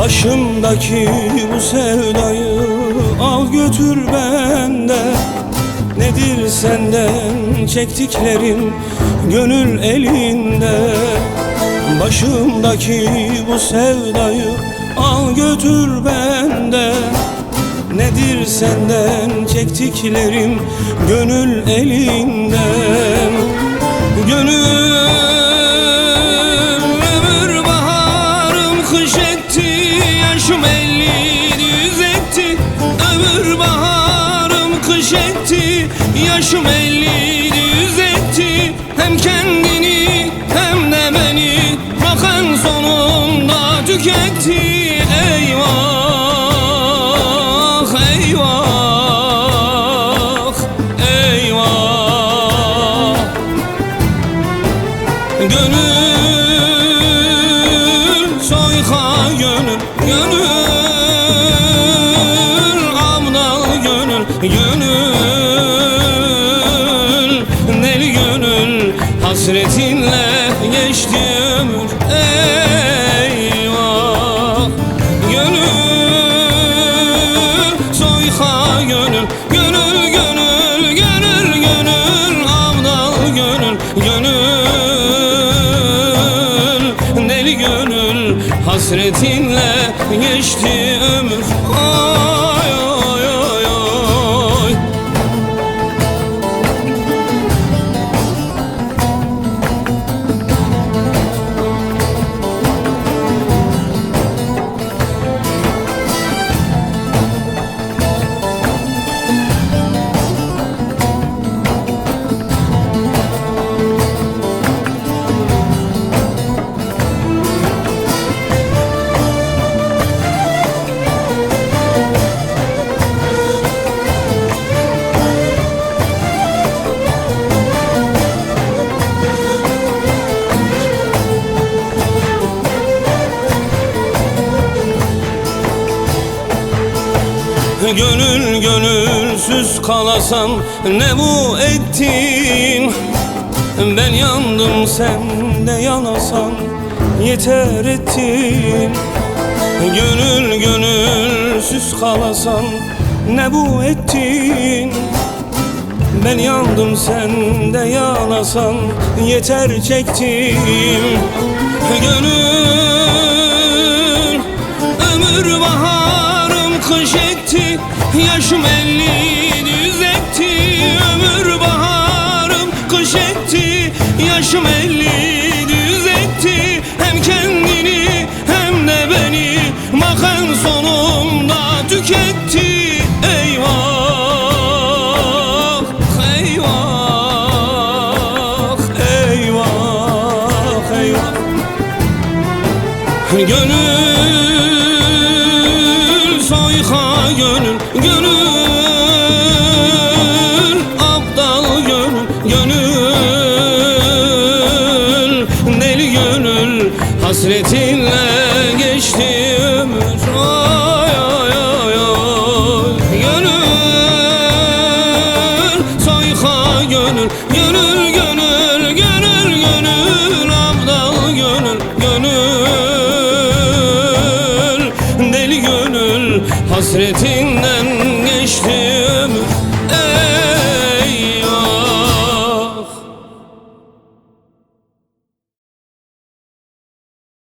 Başımdaki bu sevdayı al götür benden Nedir senden çektiklerim gönül elinde? Başımdaki bu sevdayı al götür benden Nedir senden çektiklerim gönül elinden Gönül Ömür baharım kış etti Yaşım elli düz etti Hem kendini hem de beni Bakan sonunda tüketti. Eyvah eyvah eyvah. Gönül soyka gönül Gönül Hasretinle geçti ömür Eyvah. Gönül soyka gönül Gönül gönül gönül gönül Abdal gönül Gönül. Deli gönül Hasretinle geçti Gönül gönülsüz kalasam ne bu ettin? Ben yandım sen de yanasan yeter ettin. Gönül gönülsüz kalasam ne bu ettin? Ben yandım sen de yanasan yeter çektim Gönül ömür baharım kış etti Yaşım elli düz etti Ömür baharım kış etti Yaşım elli düz etti Hem kendini hem de beni Bakan sonunda tüketti. Eyvah Eyvah Eyvah Eyvah. Gönül soyka gönül Gönül. Aptal gönül Gönül. Deli gönül Hasretinle geçti ömür. Ay ay ay ay. Gönül gönül Gönül hasretinden